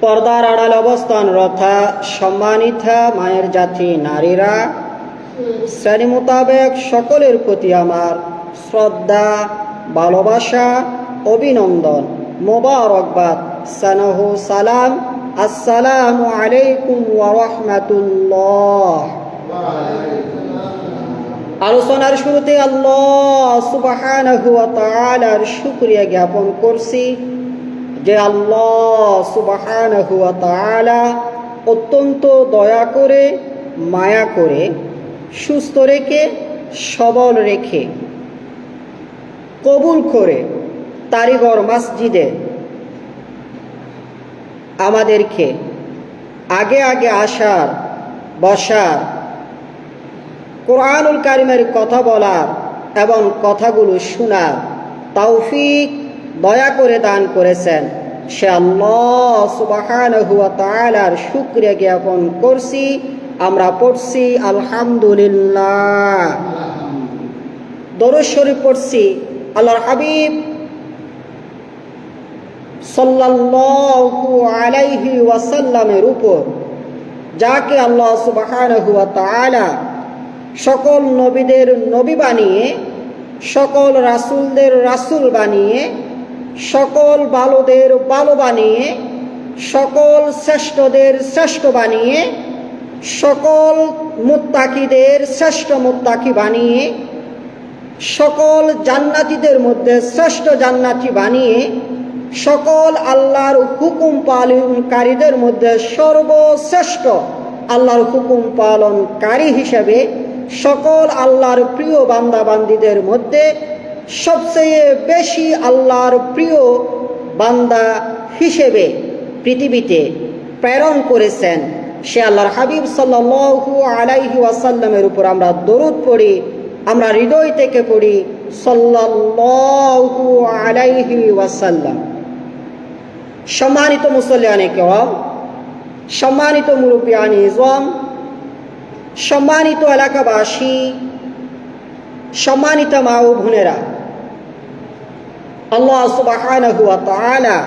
পর্দার আড়াল অবস্থান রথা সম্মানিতা মায়ের জাতি নারীরা শ্রেণি মোতাবেক সকলের প্রতি আমার শ্রদ্ধা ভালোবাসা অভিনন্দন মোবারকবাদ সানহু সালাম আসসালামু আলাইকুম আলোচনার শুরুতে আল্লাহ সুবাহানাহু ওয়া তাআলার শুকরিয়া জ্ঞাপন করছি যে আল্লাহ সুবাহানাহু ওয়া তাআলা অত্যন্ত দয়া করে, মায়া করে, সুস্থ রেখে, সবল রেখে, কবুল করে তারিগর মসজিদে আমাদেরকে আগে আগে আসার, বসার কোরআনুল কারিমের কথা বলার এবং কথাগুলো শোনার তৌফিক দয়া করে দান করেছেন। সে আল্লাহ তাআলার শুকরিয়া জ্ঞাপন করছি। আমরা পড়ছি আলহামদুলিল্লাহ। দরুদ শরীফ পড়ছি আল্লাহর হাবিব সাল্লাল্লাহু আলাইহি ওয়াসাল্লামের উপর, যাকে আল্লাহ সুবহানাহু ওয়া তাআলা সকল নবীদের নবী বানিয়ে, সকল রাসূলদের রাসূল বানিয়ে, সকল ভালোদের ভালো বানিয়ে, সকল শ্রেষ্ঠদের শ্রেষ্ঠ বানিয়ে, সকল মুত্তাকিদের শ্রেষ্ঠ মুত্তাকি বানিয়ে, সকল জান্নাতীদের মধ্যে শ্রেষ্ঠ জান্নাতি বানিয়ে, সকল আল্লাহর হুকুম পালনকারীদের মধ্যে সর্বশ্রেষ্ঠ আল্লাহর হুকুম পালনকারী হিসেবে সকল আল্লাহর প্রিয় বান্দাবান্দিদের মধ্যে সবচেয়ে বেশি আল্লাহর প্রিয় বান্দা হিসেবে পৃথিবীতে প্রেরণ করেছেন। সে আল্লাহর হাবিব সাল্লাল্লাহু আলাইহি ওয়াসাল্লামের উপর আমরা দরুদ পড়ি, আমরা হৃদয় থেকে পড়ি সাল্লাল্লাহু আলাইহি ওয়াসাল্লাম। সম্মানিত মুসল্লিয়ানে কেওয়াম সম্মানিত মুরব্বিয়ানি ইজম সম্মানিত এলাকাবাসী, সম্মানিত মা ও বোনেরা, আল্লাহ তাআলা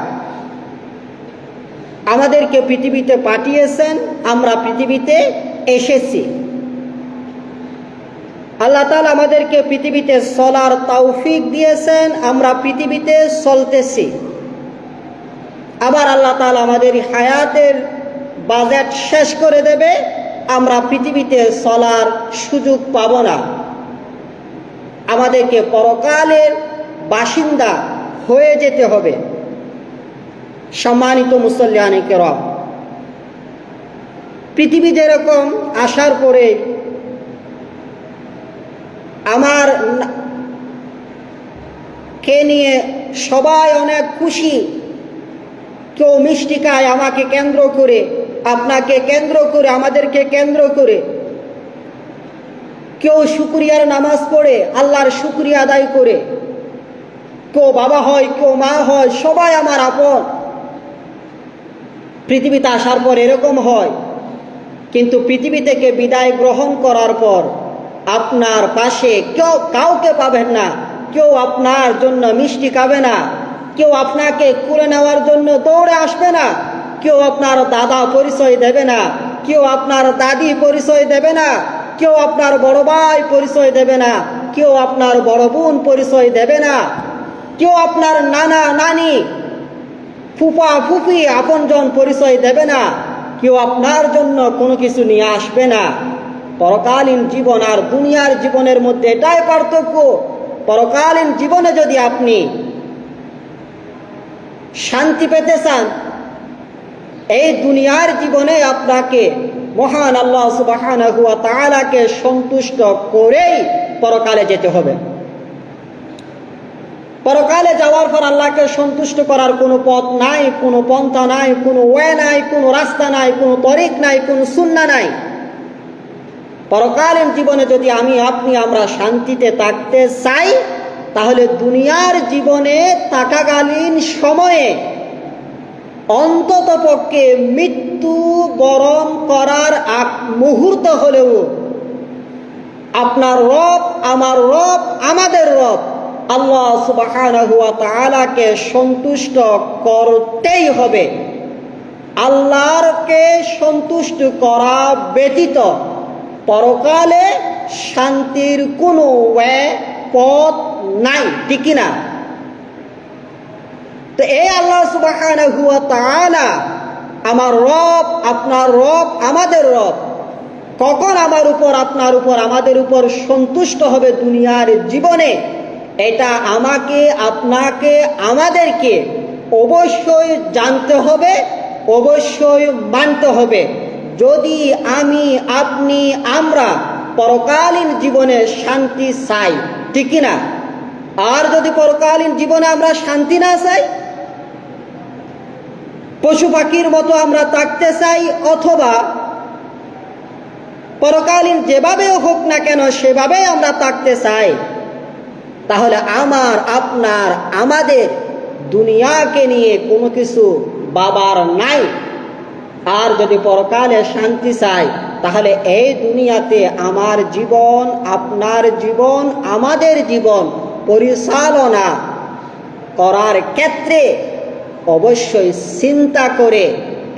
আমাদেরকে পৃথিবীতে পাঠিয়েছেন, আমরা পৃথিবীতে এসেছি। আল্লাহ তালা আমাদেরকে পৃথিবীতে চলার তৌফিক দিয়েছেন, আমরা পৃথিবীতে চলতেছি। আবার আল্লাহ তালা আমাদের হায়াতের বাজেট শেষ করে দেবে, আমরা পৃথিবীতে চলার সুযোগ পাব না। আমাদেরকে পরকালের বাসিন্দা হয়ে যেতে হবে। সম্মানিত মুসল্লিয়ানি রব পৃথিবী যেরকম আসার পরে আমার কে নিয়ে সবাই অনেক খুশি, কেউ মিষ্টি খায় আমাকে কেন্দ্র করে আপনাকে কেন্দ্র করে, আমাদেরকে কেন্দ্র করে কেউ শুক্রিয়ার নামাজ পড়ে, আল্লাহর শুক্রিয়া আদায় করে। কেউ বাবা হয়, কেউ মা হয়, সবাই আমার আপন। পৃথিবীতে আসার পর এরকম হয়, কিন্তু পৃথিবী থেকে বিদায় গ্রহণ করার পর আপনার পাশে কেউ কাউকে পাবেন না। কেউ আপনার জন্য মিষ্টি খাবে না। কেউ আপনাকে কুলে নেওয়ার জন্য দৌড়ে আসবে না। কেউ আপনার দাদা পরিচয় দেবে না, কেউ আপনার দাদি পরিচয় দেবে না, কেউ আপনার বড় ভাই পরিচয় দেবে না, কেউ আপনার বড় বোন পরিচয় দেবে না, কেউ আপনার নানা, নানি, ফুফা, ফুফি, আপনজন পরিচয় দেবে না, কেউ আপনার জন্য কোনো কিছু নিয়ে আসবে না। পরকালীন জীবন আর দুনিয়ার জীবনের মধ্যে এটাই পার্থক্য। পরকালীন জীবনে যদি আপনি শান্তি পেতে চান এই দুনিয়ার জীবনে আপনাকে মহান আল্লাহ সুবাহানাহু ওয়া তাআলাকে সন্তুষ্ট করেই পরকালে যেতে হবে। পরকালে যাওয়ার পর আল্লাহকে সন্তুষ্ট করার কোনো পথ নাই, কোনো পন্থা নাই, কোনো ওয়ে নাই, কোনো রাস্তা নাই, কোনো তরিক নাই, কোনো সুন্না নাই। পরকালীন জীবনে যদি আমি, আপনি, আমরা শান্তিতে থাকতে চাই, তাহলে দুনিয়ার জীবনে থাকাকালীন সময়ে অন্তত পক্ষে মৃত্যু বরণ করার আগ মুহূর্ত হলেও আপনার রব, আমার রব, আমাদের রব, আল্লাহ সুবহানাহু ওয়া তাআলাকে সন্তুষ্ট করতেই হবে। আল্লাহরকে সন্তুষ্ট করা ব্যতীত পরকালে শান্তির কোনো পথ নাই, ঠিক না তো এই আল্লাহ তাআলা আমার রব, আপনার রব, আমাদের রব। কখন আমার উপর, আপনার উপর, আমাদের উপর সন্তুষ্ট হবে দুনিয়ার জীবনে? এটা আমাকে, আপনাকে, আমাদেরকে অবশ্যই জানতে হবে, অবশ্যই মানতে হবে। যদি আমি, আপনি, আমরা পরকালীন জীবনে শান্তি চাই, ঠিক না আর যদি পরকালীন জীবনে আমরা শান্তি না চাই পশু পাখির মতো আমরা থাকতে চাই, অথবা পরকালীন যেভাবেও হোক না কেন সেভাবেই আমরা থাকতে চাই। তাহলে আমার, আপনার, আমাদের দুনিয়াকে নিয়ে কোনো কিছু বাবার নাই। আর যদি পরকালে শান্তি চাই, তাহলে এই দুনিয়াতে আমার জীবন, আপনার জীবন, আমাদের জীবন পরিচালনা করার ক্ষেত্রে অবশ্যই চিন্তা করে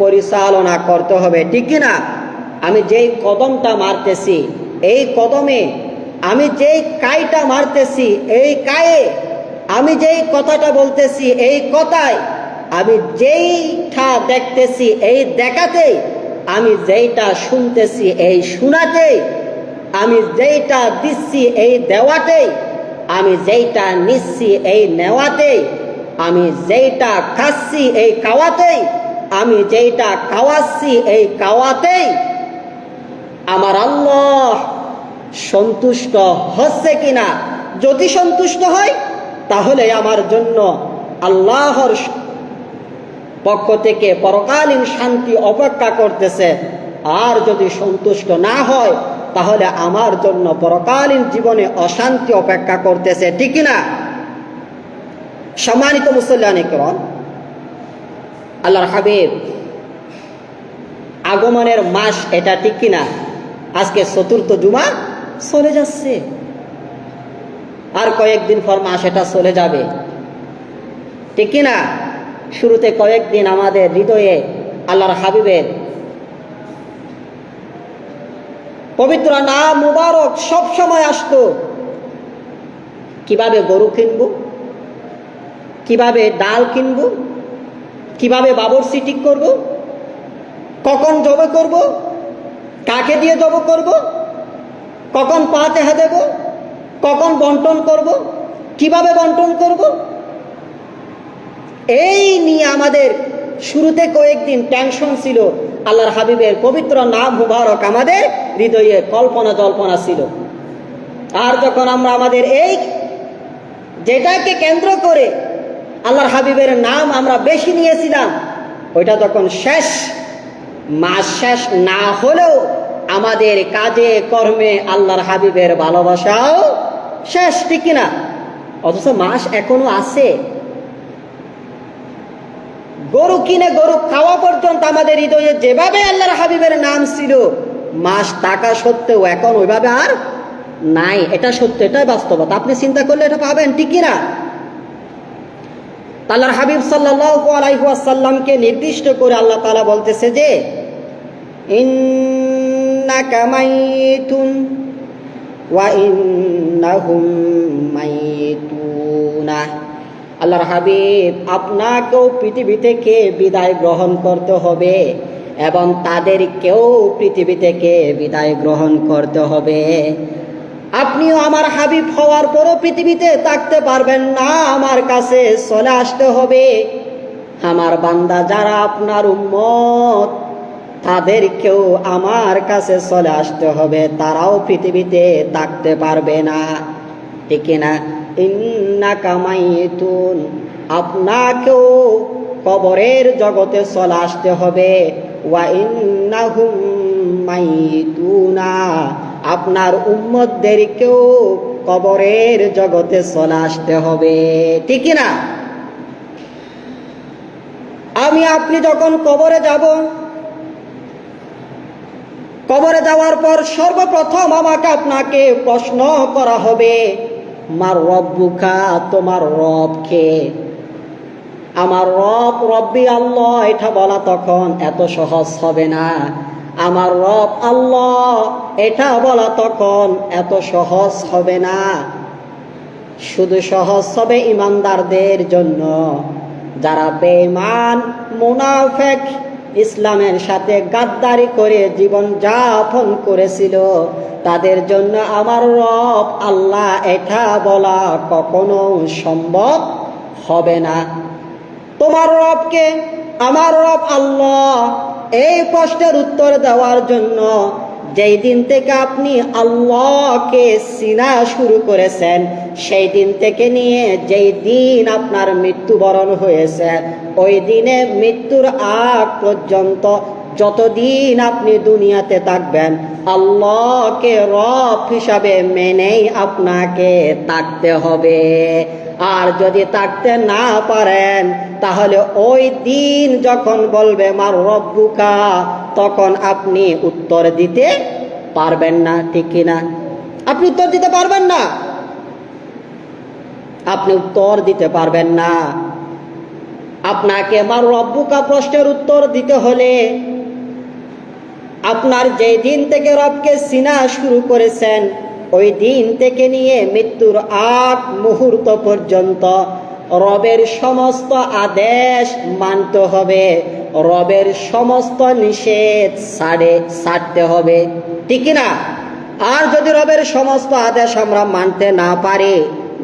পরিচালনা করতে হবে, ঠিক না? আমি যেই কদমটা মারতেছি, এই কদমে আমি যেই কাইটা মারতেছি, এই কায়ে আমি যেই কথাটা বলতেছি, এই কথায় আমি যেইটা দেখতেছি, এই দেখাতেই আমি যেইটা শুনতেছি, এই শোনাতেই আমি যেইটা দিচ্ছি, এই দেওয়াতেই আমি যেইটা নিচ্ছি, এই নেওয়াতেই আমি যেইটা খাচ্ছি এই খাওয়াতেই, আমি যেইটা খাওয়াচ্ছি এই খাওয়াতেই আমার আল্লাহ সন্তুষ্ট হচ্ছে কিনা? যদি সন্তুষ্ট হয়, তাহলে আমার জন্য আল্লাহর পক্ষ থেকে পরকালীন শান্তি অপেক্ষা করতেছে। আর যদি সন্তুষ্ট না হয়, তাহলে আমার জন্য পরকালীন জীবনে অশান্তি অপেক্ষা করতেছে। ঠিক না সম্মানিত মুসল্লানিকরণ আল্লাহর হাবিব, আগমনের মাস এটা ঠিক কিনা? আজকে চতুর্থ জুমা চলে যাচ্ছে। আর কয়েকদিন পর মাস এটা চলে যাবে। ঠিক কিনা? শুরুতে কয়েকদিন আমাদের হৃদয়ে আল্লাহর হাবিবের পবিত্র নাম মুবারক সব সময় আসতো। কীভাবে গরু কিনবো? কীভাবে ডাল কিনবো? কীভাবে বাবরসি ঠিক করব? কখন জবে করব? কাকে দিয়ে জব করব? কখন পা হা দেব কখন বন্টন করব? কীভাবে বন্টন করব? এই নিয়ে আমাদের শুরুতে কয়েকদিন টেনশন ছিল। আল্লাহর হাবিবের পবিত্র নাম মুবারক আমাদের হৃদয়ে কল্পনা জল্পনা ছিল। আর যখন আমরা আমাদের এই যেটাকে কেন্দ্র করে আল্লাহর হাবিবের নাম আমরা বেশি নিয়েছিলাম। ওইটা তখন শেষ। মাস শেষ না হলেও আমাদের কাজে, কর্মে আল্লাহর হাবিবের ভালোবাসাও শেষ, ঠিক কিনা? অথচ মাস এখনও আছে। গরু কিনে গরু খাওয়া পর্যন্ত আমাদের হৃদয়ে যেভাবে আল্লাহর হাবিবের নাম ছিল, মাস টাকা সত্ত্বেও এখন ওইভাবে আর নাই। এটা সত্য, এটাই বাস্তবতা। আপনি চিন্তা করলে এটা পাবেন, ঠিক কিনা? আল্লাহর হাবিব আলাইকুয়াসাল্লামকে নির্দিষ্ট করে আল্লাহ তাআলা বলতেছে যে আল্লাহর হাবিব আপনাকেও পৃথিবী থেকে বিদায় গ্রহণ করতে হবে এবং তাদেরকেও পৃথিবী থেকে বিদায় গ্রহণ করতে হবে। আপনিও আমার হাবিব হওয়ার পরও পৃথিবীতে থাকতে পারবেন না, আমার কাছে চলে আসতে হবে। আমার বান্দা যারা আপনার উম্মত তাদেরকেও আমার কাছে চলে আসতে হবে, তারাও পৃথিবীতে থাকতে পারবে না। ঠিক না? ইন্না কামাইতুন আপনাকেও কবরের জগতে চলে আসতে হবে। ওয়া ইন্নাহুম মাইতুনা। আপনার উম্মতদেরকেও কবরের জগতে চলে আসতে হবে। ঠিক না আমি, আপনি যখন কবরে যাব, কবরে যাওয়ার পর সর্বপ্রথম আমাকে আপনাকে প্রশ্ন করা হবে, মার রব্বুকা, তোমার রব রবকে আমার রব, রব্বি আল্লাহ, এটা বলা তখন এত সহজ হবে না। আমার রব আল্লাহ, এটা বলা তখন এত সহজ হবে না। শুধু সহজ হবে ইমানদারদের জন্য। যারা বেমান মুনাফেক, ইসলামের সাথে গাদ্দারি করে জীবন যাপন করেছিল, তাদের জন্য আমার রব আল্লাহ, এটা বলা কখনো সম্ভব হবে না। তোমার রবকে আমার রব আল্লাহ এই প্রশ্নের উত্তর দেওয়ার জন্য যেই দিন থেকে আপনি আল্লাহকে সিনা শুরু করেছেন, সেই দিন থেকে নিয়ে যেই দিন আপনার মৃত্যুবরণ হয়েছে, ওই দিনে মৃত্যুর আগ পর্যন্ত যতদিন আপনি দুনিয়াতে থাকবেন, আল্লাহকে রব হিসাবে মেনেই আপনাকে থাকতে হবে। আর যদি থাকতে না পারেন, তাহলে ওই দিন যখন বলবে, মার রব্বুকা তখন আপনি উত্তর দিতে পারবেন না, ঠিক কিনা আপনি উত্তর দিতে পারবেন না। আপনি উত্তর দিতে পারবেন না। আপনাকে মার রব্বুকা প্রশ্নের উত্তর দিতে হলে আপনার যে দিন থেকে রবকে চিনা শুরু করেছেন ওই দিন থেকে নিয়ে মৃত্যুর আগ মুহূর্ত পর্যন্ত রবের সমস্ত আদেশ মানতে হবে। রবের সমস্ত নিষেধ সাড়ে ছাড়তে হবে। ঠিক না আর যদি রবের সমস্ত আদেশ আমরা মানতে না পারি,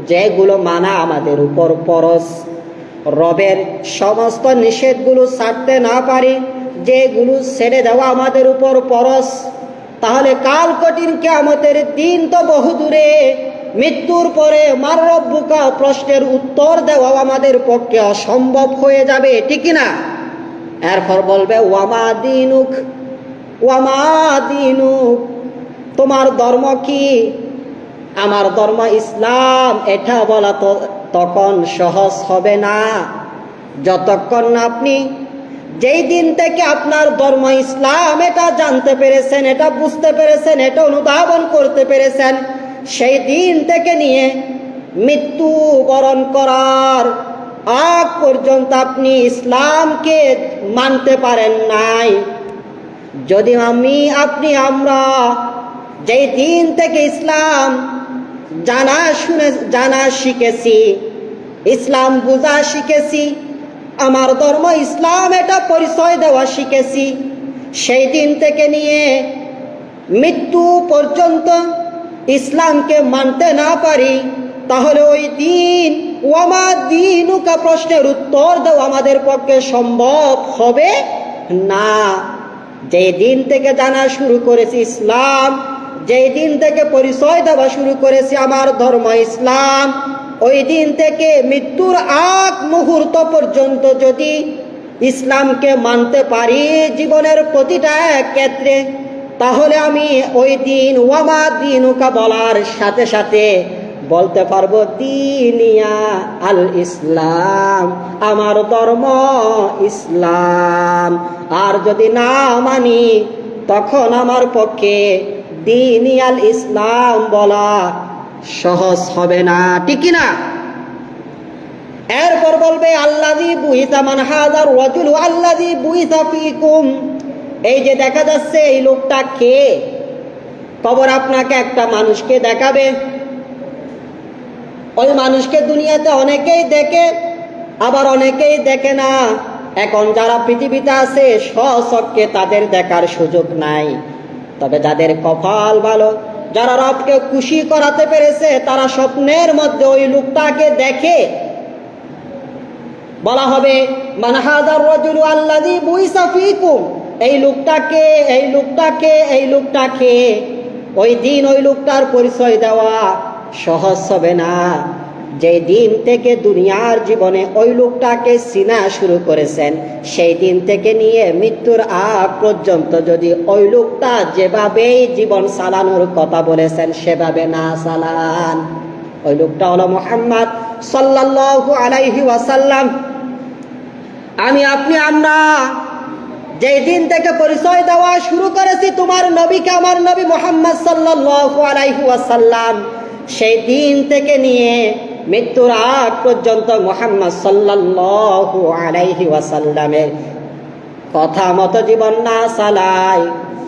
যেগুলো মানা আমাদের উপর পরশ, রবের সমস্ত নিষেধগুলো ছাড়তে না পারি, যেগুলো ছেড়ে দেওয়া আমাদের উপর পরশ তাহলে কাল কঠিন কেমতের দিন তো বহু দূরে। মৃত্যুর পরে মারব্বুকা প্রশ্নের উত্তর দেওয়া আমাদের পক্ষে অসম্ভব হয়ে যাবে, ঠিক না? এরপর বলবে, ওয়ামা দিনুক ওয়ামা দিনুক, তোমার ধর্ম কি? আমার ধর্ম ইসলাম, এটা বলা তো তখন সহজ হবে না। যতক্ষণ আপনি যেই দিন থেকে আপনার ধর্ম ইসলাম, এটা জানতে পেরেছেন, এটা বুঝতে পেরেছেন, এটা অনুধাবন করতে পেরেছেন, সেই দিন থেকে নিয়ে মৃত্যু বরণ করার আগ পর্যন্ত আপনি ইসলামকে মানতে পারেন নাই। যদি আমি, আপনি, আমরা যেই দিন থেকে ইসলাম জানা শুনে, জানা শিখেছি, ইসলাম বোঝা শিখেছি আমার ধর্ম ইসলাম এটা পরিচয় দেওয়া শিখেছি। সেই দিন থেকে নিয়ে মৃত্যু পর্যন্ত ইসলামকে মানতে না পারি, তাহলে ওই দিন, ওয়ামা দিনুকা প্রশ্নের উত্তর দেওয়া আমাদের পক্ষে সম্ভব হবে না। যে দিন থেকে জানা শুরু করেছি ইসলাম, যেই দিন থেকে পরিচয় দেওয়া শুরু করেছি আমার ধর্ম ইসলাম ওই দিন থেকে মৃত্যুর আগ মুহূর্ত পর্যন্ত যদি ইসলামকে মানতে পারি জীবনের প্রতিটা ক্ষেত্রে, তাহলে আমি ওই দিন, ওয়ামা দিনুকা বলার সাথে সাথে বলতে পারব দিনিয়া আল ইসলাম আমার ধর্ম ইসলাম। আর যদি না মানি, তখন আমার পক্ষে দিনিয়াল ইসলাম বলা সহজ হবে না, ঠিক না এরপর বলবে আল্লাদি বুইসা মান হাজার ওয়াজুল আল্লাদি বুইসা ফিকুম। এই যে দেখা যাচ্ছে, এই লোকটা কে? কবর আপনাকে একটা মানুষকে দেখাবে। ওই মানুষকে দুনিয়াতে অনেকেই দেখে, আবার অনেকেই দেখে না। এখন যারা পৃথিবীতে আছে স্বচক্ষে তাদের দেখার সুযোগ নাই। তবে যাদের কপাল ভালো যারা রবকে খুশি করাতে পেরেছে, তারা স্বপ্নের মধ্যে ওই লোকটাকে দেখে বলা হবে মানহাদার আল্লাদি এই লোকটাকে এই লোকটাকে এই লোকটাকে ওই দিন ওই লোকটার পরিচয় দেওয়া সহজ হবে না। যে দিন থেকে দুনিয়ার জীবনে ওই লোকটাকে চিনা শুরু করেছেন, সেই দিন থেকে নিয়ে মৃত্যুর আগ পর্যন্ত যদি ওই লোকটা যেভাবেই জীবন চালানোর কথা বলেছেন, সেভাবে না চালান। ওই লোকটা হলো মোহাম্মদ সাল্লাল্লাহু আলাইহি ওয়াসাল্লাম। আমি, আপনি, আমরা যেই দিন থেকে পরিচয় দেওয়া শুরু করেছি, তোমার নবীকে, আমার নবী মোহাম্মদ সাল্লাল্লাহু আলাইহি ওয়াসাল্লাম, সেই দিন থেকে নিয়ে মৃত্যুর আগ পর্যন্ত মোহাম্মদ সাল্লাল্লাহু আলাইহি ওয়াসাল্লামের কথা মতো জীবন না চালাই।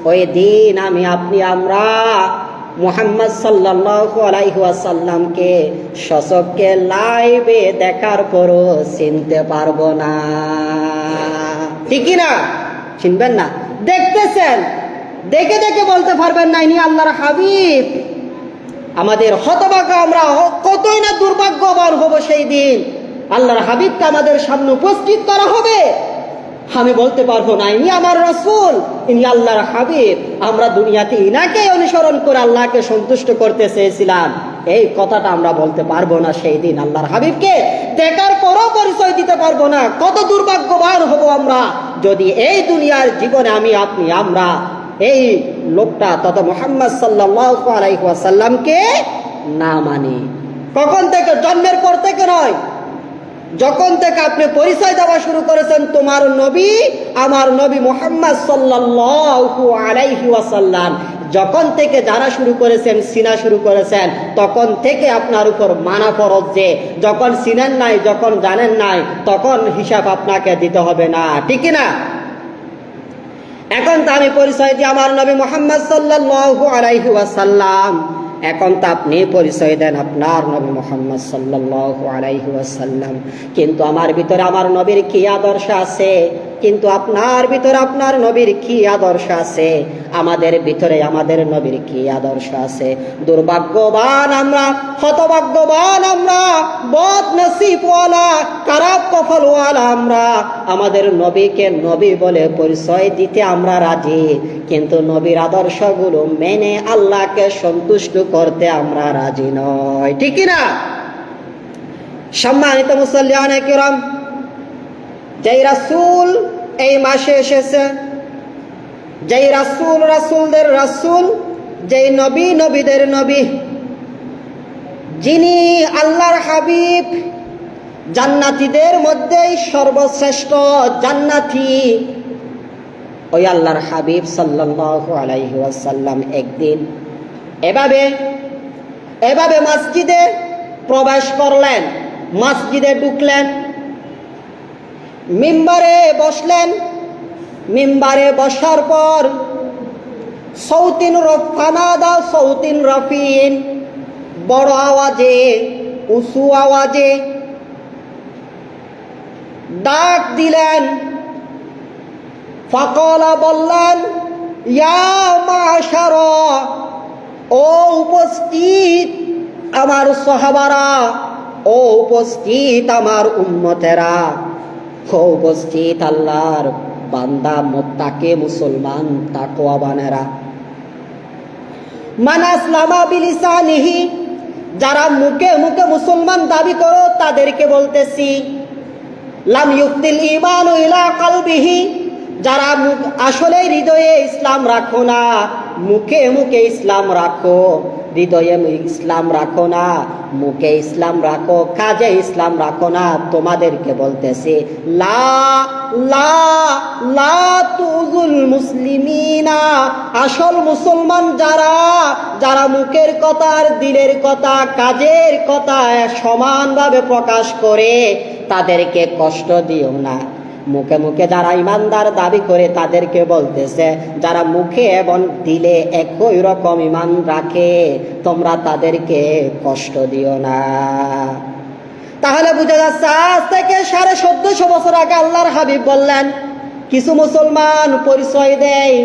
ওই দিন আমি, আপনি, আমরা মোহাম্মদ সাল্লাল্লাহু আলাইহি ওয়াসাল্লামকে শশককে লাইভে দেখার পরও চিনতে পারব না। ঠিকই না? চিনবেন না? দেখতেছেন? দেখে দেখে বলতে পারবেন না, ইনি আল্লাহর হাবিব। আমাদের হতভাগ্য আমরা কতই না দুর্ভাগ্যবান হব সেই দিন। আল্লাহর হাবিবকে আমাদের সামনে উপস্থিত করা হবে। আমি বলতে পারব না, ইনি আমার রসুল, ইনি আল্লাহর হাবিব। আমরা দুনিয়াতে ইনাকে অনুসরণ করে আল্লাহকে সন্তুষ্ট করতে চেয়েছিলাম। এই কথাটা আমরা বলতে পারব না সেই দিন আল্লাহর হাবিবকে। দেখার পরও পরিচয় দিতে পারব না, কত দুর্ভাগ্যবান হব আমরা। যদি এই দুনিয়ার জীবনে আমি আপনি, আমরা এই লোকটা তত মোহাম্মদ ওয়াসাল্লামকে না মানি। কখন থেকে জন্মের পর থেকে নয়, যখন থেকে আপনি পরিচয় দেওয়া শুরু করেছেন, তোমার নবী, আমার নবী মোহাম্মদ ওয়াসাল্লাম যখন থেকে জানা শুরু করেছেন, সিনা শুরু করেছেন, তখন থেকে আপনার উপর মানা ফরজ যে, যখন সিনেন নাই, যখন জানেন নাই, তখন হিসাব আপনাকে দিতে হবে না। ঠিক না এখন তো আমি পরিচয় দিই আমার নবী মোহাম্মদ সাল্লাল্লাহু আলাইহি ওয়াসাল্লাম। এখন তো আপনি পরিচয় দেন আপনার নবী মোহাম্মদ সাল্লাল্লাহু আলাইহি ওয়াসাল্লাম। কিন্তু আমার ভিতরে আমার নবীর কি আদর্শ আছে? কিন্তু আপনার ভিতরে আপনার নবীর কি আদর্শ আছে? আমাদের ভিতরে আমাদের নবীর কি আদর্শ আছে? দুর্ভাগ্যবান আমরা, হতভাগ্যবান আমরা বদ নসিবওয়ালা খারাপ কফলওয়ালা আমরা। আমাদের নবীকে নবী বলে পরিচয় দিতে আমরা রাজি, কিন্তু নবীর আদর্শগুলো মেনে আল্লাহকে সন্তুষ্ট করতে আমরা রাজি নয় ঠিক না সম্মানিত মুসল্লিয়ান কিরম যেই রাসূল এই মাসে এসেছে, যেই রাসূল রাসূলদের রাসূল, যেই নবী নবীদের নবী, যিনি আল্লাহর হাবিব, জান্নাতীদের মধ্যেই সর্বশ্রেষ্ঠ জান্নাতি। ওই আল্লাহর হাবিব সাল্লাল্লাহু আলাইহি ওয়াসাল্লাম একদিন এভাবে এভাবে মসজিদে প্রবেশ করলেন, মসজিদে ঢুকলেন। মিম্বারে বসলেন। মিম্বারে বসার পর সৌতিন রফানাদা সৌতিন রফিন, বড় আওয়াজে, উঁচু আওয়াজে ডাক দিলেন। ফকলা বললেন, ইয়া মাশার, ও উপস্থিত আমার সহাবারা, ও উপস্থিত আমার উম্মতেরা। ও উপস্থিত আল্লাহর বান্দা, মোত্তাকে মুসলমান, তাকওয়াবানেরা। মানাসলামা বিলিসানিহি, যারা মুখে মুখে মুসলমান দাবি করো, তাদেরকে বলতেছি, লাম ইউক্তিল ইমান ইলা কলবিহি, যারা আসলে হৃদয়ে ইসলাম রাখো না। মুখে মুখে ইসলাম রাখো, হৃদয়ে ইসলাম রাখো না, মুখে ইসলাম রাখো, কাজে ইসলাম রাখো না, তোমাদেরকে বলতেছি, লা লা লা তুজুল মুসলিমিনা, আসল মুসলমান যারা যারা মুখের কথা আর দিলের কথা, কাজের কথা সমানভাবে প্রকাশ করে, তাদেরকে কষ্ট দিও না। মুখে মুখে যারা ইমানদার দাবি করে তাদেরকে বলতেছে, যারা মুখে এবং দিলে একই রকম ইমান রাখে, তোমরা তাদেরকে কষ্ট দিও না। তাহলে বুঝা যাচ্ছে আজ থেকে সাড়ে চোদ্দশো বছর আগে আল্লাহর হাবিব বললেন, কিছু মুসলমান পরিচয় দেয়,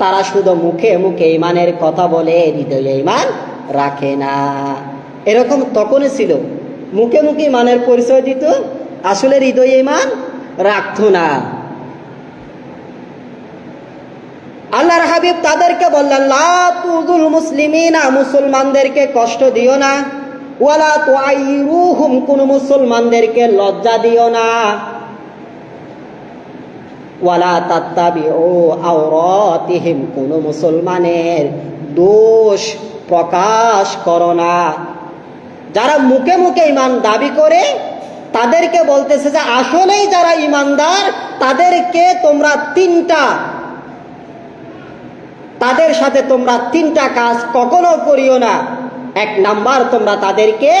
তারা শুধু মুখে মুখে ইমানের কথা বলে হৃদয়ে ইমান রাখে না। এরকম তখনই ছিল। মুখে মুখে ইমানের পরিচয় দিত, আসলে হৃদয়ে ইমান রাখতো না। আল্লাহর হাবিব তাদেরকে বললেন, লা তুদুল মুসলিমিনা, মুসলমানদেরকে কষ্ট দিও না। ওয়ালা তুআইরুহুম কোন মুসলমানদেরকে লজ্জা দিও না। ওয়ালা তাত্তাবিউ আওরাতিহিম, কোন মুসলমানের দোষ প্রকাশ করো না। যারা মুখে মুখে ইমান দাবি করে তাদেরকে বলতেছে যে আসলেই যারা ইমানদার, তাদেরকে তোমরা তিনটা, তাদের সাথে তোমরা তিনটা কাজ কখনো করিও না। এক নাম্বার তোমরা তাদেরকে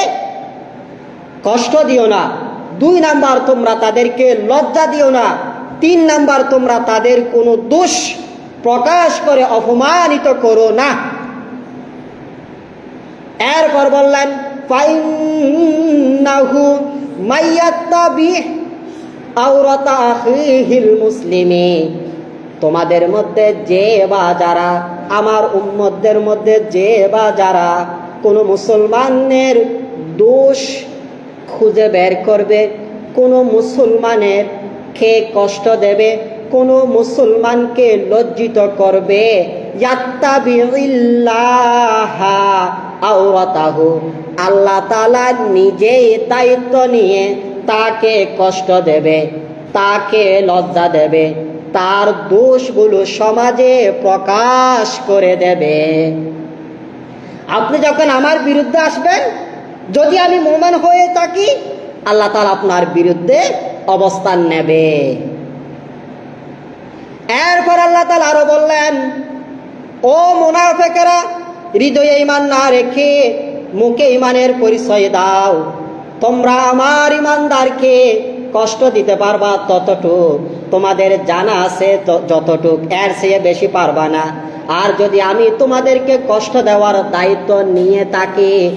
কষ্ট দিও না। দুই নাম্বার তোমরা তাদেরকে লজ্জা দিও না। তিন নাম্বার তোমরা তাদের কোনো দোষ প্রকাশ করে অপমানিত করো না। এরপর বললেন আখিহিল তোমাদের মধ্যে যে বা যারা, আমার উম্মতদের মধ্যে যে বা যারা কোনো মুসলমানের দোষ খুঁজে বের করবে, কোনো মুসলমানের খেয়ে কষ্ট দেবে, কোনো মুসলমানকে লজ্জিত করবে ইয়াত্তাবিল্লাহা আওরাতাহু। আল্লাহ তাআলা নিজেই দায়িত্ব নিয়ে তাকে কষ্ট দেবে, তাকে লজ্জা দেবে, তার দোষগুলো সমাজে প্রকাশ করে দেবে। আপনি যখন আমার বিরুদ্ধে আসবেন, যদি আমি মোমেন হয়ে থাকি, আল্লাহ তাআলা আপনার বিরুদ্ধে অবস্থান নেবে। এরপর আল্লাহ তাআলা আরও বললেন, ও মুনাফেকেরা, হৃদয়ে ইমান না রেখে মুখে ইমানের পরিচয় দাও। তোমরা আমার ইমানদারকে কষ্ট দিতে পারবা ততটুক। তোমাদের জানা আছে যতটুক, এর চেয়ে বেশি পারবা না। আর যদি আমি তোমাদেরকে কষ্ট দেওয়ার দায়িত্ব নিয়ে থাকি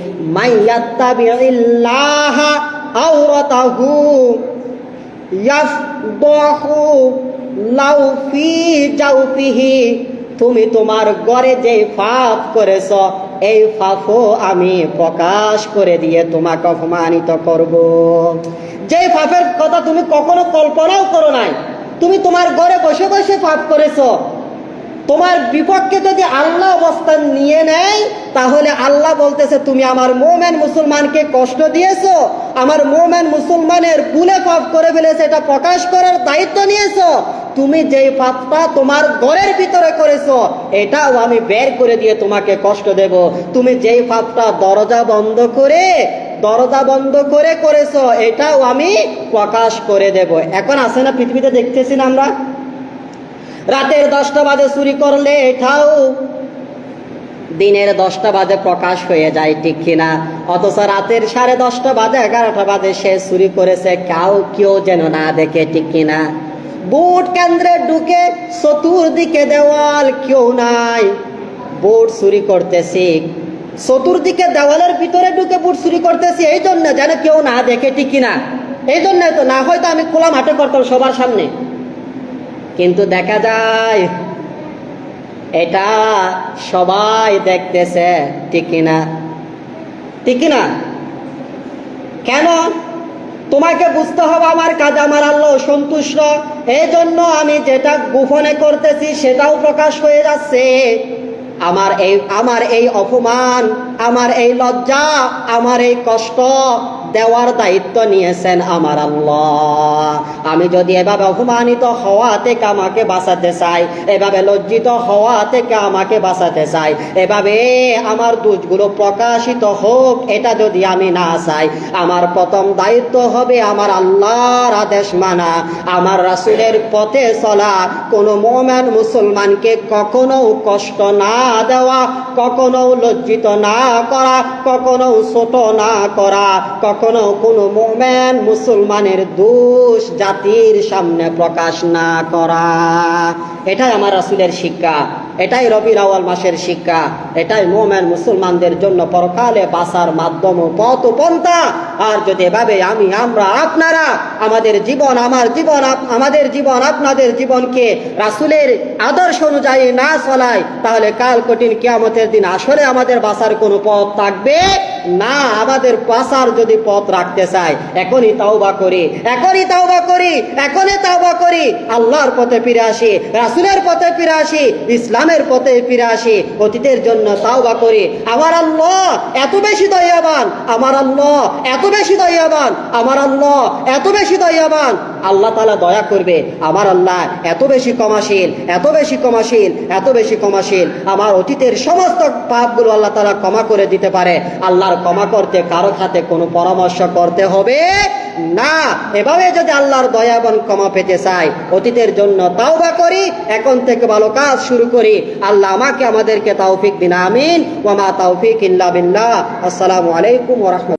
তুমি তোমার ঘরে যে পাপ করেছ এই ফাফো আমি প্রকাশ করে দিয়ে তোমাকে অপমানিত করব। যে ফাফের কথা তুমি কখনো কল্পনাও করো নাই, তুমি তোমার ঘরে বসে বসে ফাপ করেছ। তোমার বিপক্ষে যদি আল্লাহ অবস্থান নিয়ে নেয়, তাহলে আল্লাহ বলতেছে, তুমি আমার মোমেন মুসলমানকে কষ্ট দিয়েছ, আমার মোমেন মুসলমানের ভুলে পাপ করে ফেলেছে, এটা প্রকাশ করার দায়িত্ব নিয়েছো। তুমি যেই পাপটা তোমার ঘরের ভিতরে করেছ, এটাও আমি বের করে দিয়ে তোমাকে কষ্ট দেব। তুমি যেই পাপটা দরজা বন্ধ করে, দরজা বন্ধ করে করেছ, এটাও আমি প্রকাশ করে দেব। এখন আছে না পৃথিবীতে দেখতেছি না আমরা? রাতের দশটা বাজে চুরি করলে এটাও দিনের দশটা বাজে প্রকাশ হয়ে যায়, ঠিক কিনা? অথচ রাতের সাড়ে দশটা বাজে, এগারোটা বাজে সে চুরি করেছে, কাউ কেউ যেন না দেখে, ঠিক কিনা? ভোট কেন্দ্রে ঢুকে চতুর্দিকে দেওয়াল কেউ নাই ভোট চুরি করতেছি। চতুর্দিকে দেওয়ালের ভিতরে ঢুকে বুট চুরি করতেছি, এই জন্য যেন কেউ না দেখে, ঠিক কিনা? এই জন্য তো না হয়তো আমি খোলা মাঠে করতাম সবার সামনে। কিন্তু দেখা যায় এটা সবাই দেখতেছে, ঠিক কিনা? ঠিক কিনা? কেন? তোমাকে বুঝতে হবে আমার কাজ, আমার আল্লাহ সন্তুষ্ট। এই জন্য আমি যেটা গোপনে করতেছি সেটাও প্রকাশ হয়ে যাচ্ছে। আমার এই আমার এই অপমান, আমার এই লজ্জা, আমার এই কষ্ট দেওয়ার দায়িত্ব নিয়েছেন আমার আল্লাহ। আমি যদি এভাবে অপমানিত হওয়া থেকে আমাকে বাঁচাতে চাই, এভাবে লজ্জিত হওয়া থেকে আমাকে বাঁচাতে চাই, এভাবে আমার দোষগুলো প্রকাশিত হোক, এটা যদি আমি না চাই, আমার প্রথম দায়িত্ব হবে আমার আল্লাহর আদেশ মানা। আমার রাসুলের পথে চলা কোনো মোমেন মুসলমানকে কখনো কষ্ট না দেওয়া, কখনো লজ্জিত না করা, কখনো ছোট না করা, কখনো কোনো মোমেন মুসলমানের দোষ জাতির সামনে প্রকাশ না করা। এটাই আমার রাসুলের শিক্ষা। এটাই রবি রাওয়াল মাসের শিক্ষা, এটাই মোমেন মুসলমানদের জন্য পরকালে বাসার মাধ্যম পথ পন্থা। আর যদি এভাবে আমি, আমরা, আপনারা আমাদের জীবন, আমার জীবন আমাদের জীবন, আপনাদের জীবনকে রাসুলের আদর্শ অনুযায়ী না চলাই, তাহলে কাল কঠিন কিয়ামতের দিন আসলে আমাদের বাসার কোনো পথ থাকবে না। আমাদের বাসার যদি পথ রাখতে চাই, এখনই তাওবা করি, এখনই তাওবা করি, এখনই তাওবা করি। আল্লাহর পথে ফিরে আসি, রাসুলের পথে ফিরে আসি ইসলামের পথে ফিরে আসি, অতীতের জন্য তাওবা করি। আমার আল্লাহ এত বেশি দয়াবান, আমার আল্লাহ এত বেশি দয়াবান, আমার আল্লাহ এত বেশি দয়াবান। আল্লাহ তালা দয়া করবে, আমার আল্লাহ এত বেশি ক্ষমাশীল, এত বেশি ক্ষমাশীল, এত বেশি ক্ষমাশীল। আমার অতীতের সমস্ত পাপগুলো আল্লাহ তালা ক্ষমা করে দিতে পারে। আল্লাহর ক্ষমা করতে কারও সাথে কোনো পরামর্শ করতে হবে না, এভাবে যদি আল্লাহর দয়া এবং ক্ষমা পেতে চাই অতীতের জন্য তাওবা করি, এখন থেকে ভালো কাজ শুরু করি। আল্লাহ আমাকে আমাদেরকে তাওফিক দিন, আমিন। মা তাওফিক ইল্লা বিল্লাহ। আসসালামু আলাইকুম ওয়া রাহমাতুল্লাহ।